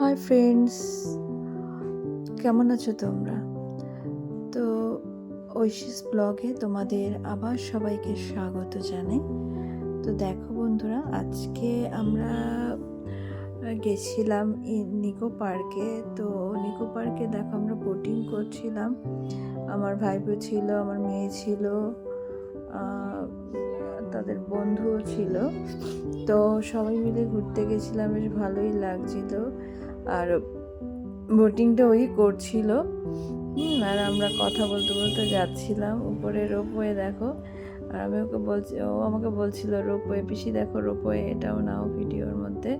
Hi friends কেমন আছো তোমরা? তো ঐশিস ব্লগে তোমাদের আবার সবাইকে স্বাগত জানাই। তো দেখো বন্ধুরা, আজকে আমরা গেছিলাম নিকো পার্কে। তো নিকো পার্কে দেখো আমরা বোটিং করছিলাম। আমার ভাইপো ছিল, আমার মেয়ে ছিল তাদের বন্ধুও ছিল। তো সবাই মিলে ঘুরতে গেছিলাম, বেশ ভালোই লাগছিল। আর বোটিংটা ওই করছিল। আর আমরা কথা বলতে বলতে যাচ্ছিলাম উপরে রোপওয়ে, দেখো। আর আমি ওকে বলছি, ও আমাকে বলছিল, রোপওয়ে, পিসি দেখো রোপওয়ে, এটাও নাও ভিডিওর মধ্যে।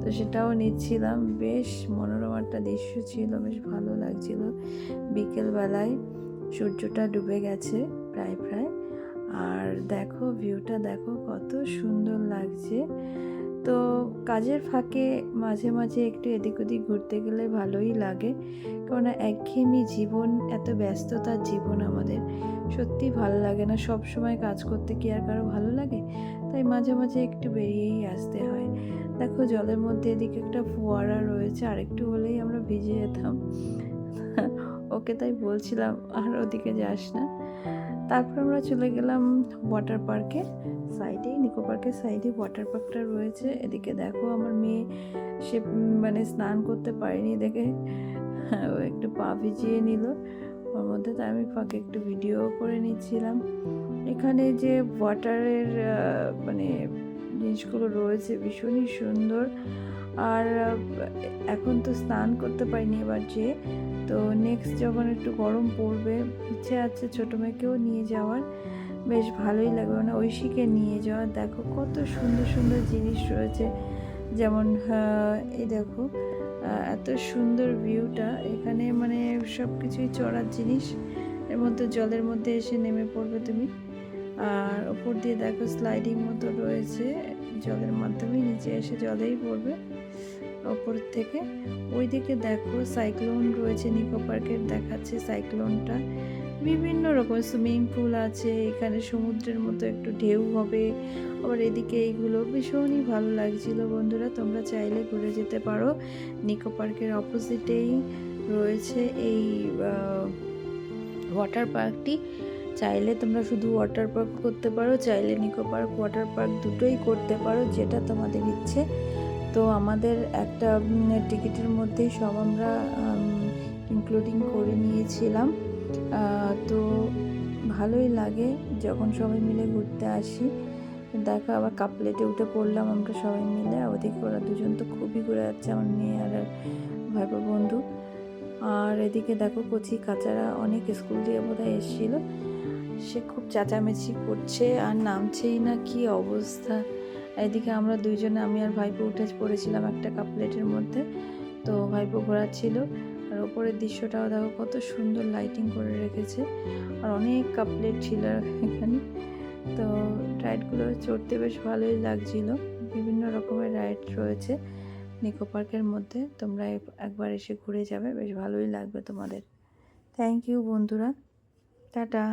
তো সেটাও নিচ্ছিলাম। বেশ মনোরম একটা দৃশ্য ছিল, বেশ ভালো লাগছিল। বিকেলবেলায় সূর্যটা ডুবে গেছে প্রায় প্রায়। আর দেখো ভিউটা দেখো, কত সুন্দর লাগছে। তো কাজের ফাঁকে মাঝে মাঝে একটু এদিক ওদিক ঘুরতে গেলে ভালোই লাগে। কেননা একঘেয়েমি জীবন, এত ব্যস্ততার জীবন আমাদের। সত্যি ভালো লাগে না, সব সময় কাজ করতে কি আর কারও ভালো লাগে? তাই মাঝে মাঝে একটু বেরিয়েই আসতে হয়। দেখো জলের মধ্যে এদিকে একটা ফোয়ারা রয়েছে আর একটু হলেই আমরা ভিজে যেতাম। ওকে তাই বলছিলাম, আর ওদিকে যাস না। তারপর আমরা চলে গেলাম ওয়াটার পার্কে সাইডেই নিকো পার্কের সাইডে ওয়াটার পার্কটা রয়েছে। এদিকে দেখো আমার মেয়ে, সে মানে স্নান করতে পারেনি দেখে। ও একটু পা ভিজিয়ে নিল। ওর মধ্যে তো আমি ফাঁকে একটু ভিডিও করে নিচ্ছিলাম। এখানে যে ওয়াটারের মানে জিনিসগুলো রয়েছে ভীষণই সুন্দর। আর এখন তো স্নান করতে পারিনি এবার যে। তো নেক্সট যখন একটু গরম পড়বে, ইচ্ছে আছে ছোটো মেয়েকেও নিয়ে যাওয়ার। বেশ ভালোই লাগবে মানে ঐশীকে নিয়ে যাওয়ার দেখো কত সুন্দর সুন্দর জিনিস রয়েছে। যেমন এই দেখো এত সুন্দর ভিউটা। এখানে মানে সব কিছুই চড়ার জিনিস। এর মধ্যে জলের মধ্যে এসে নেমে পড়বে তুমি। আর ওপর দিয়ে দেখো স্লাইডিং মতো রয়েছে। জলের মাধ্যমে নিচে এসে জলেই পড়বে ওপর থেকে। ওইদিকে দেখো সাইক্লোন রয়েছে। নিকো পার্কের দেখাচ্ছে সাইক্লোনটা বিভিন্ন রকম সুইমিং পুল আছে, এখানে সমুদ্রের মতো একটু ঢেউ হবে। আবার এদিকে এইগুলো ভীষণই ভালো লাগছিল বন্ধুরা, তোমরা চাইলে ঘুরে যেতে পারো। নিকো পার্কের অপোজিটেই রয়েছে এই ওয়াটার পার্কটি চাইলে তোমরা শুধু ওয়াটার পার্ক করতে পারো, চাইলে নিকো পার্ক ওয়াটার পার্ক দুটোই করতে পারো, যেটা তোমাদের ইচ্ছে। তো আমাদের একটা টিকিটের মধ্যেই সব আমরা ইনক্লুডিং করে নিয়েছিলাম। তো ভালোই লাগে যখন সবাই মিলে ঘুরতে আসি। দেখো আবার কাপলেটে উঠে পড়লাম আমরা সবাই মিলে। ওদিকে ওরা দুজন তো খুবই ঘুরে যাচ্ছে আমার মেয়ে আর ভাইপো বন্ধু। আর এদিকে দেখো কচি কাচারা অনেক স্কুল দিয়ে বোধহয় এসেছিল। সে খুব চেঁচামেচি করছে আর নামছেই না, কি অবস্থা। এদিকে আমরা দুইজনে, আমি আর ভাইপো উঠে পড়েছিলাম একটা কাপলেটের মধ্যে। তো ভাইপো ঘোরাচ্ছিল। আর ওপরের দৃশ্যটাও দেখো কত সুন্দর লাইটিং করে রেখেছে। আর অনেক কাপলেট ছিল এখানে। তো রাইডগুলো চড়তে বেশ ভালোই লাগছিল। বিভিন্ন রকমের রাইড রয়েছে নিকো পার্কের মধ্যে। তোমরা একবার এসে ঘুরে যাবে, বেশ ভালোই লাগবে তোমাদের। থ্যাংক ইউ বন্ধুরা। টাটা।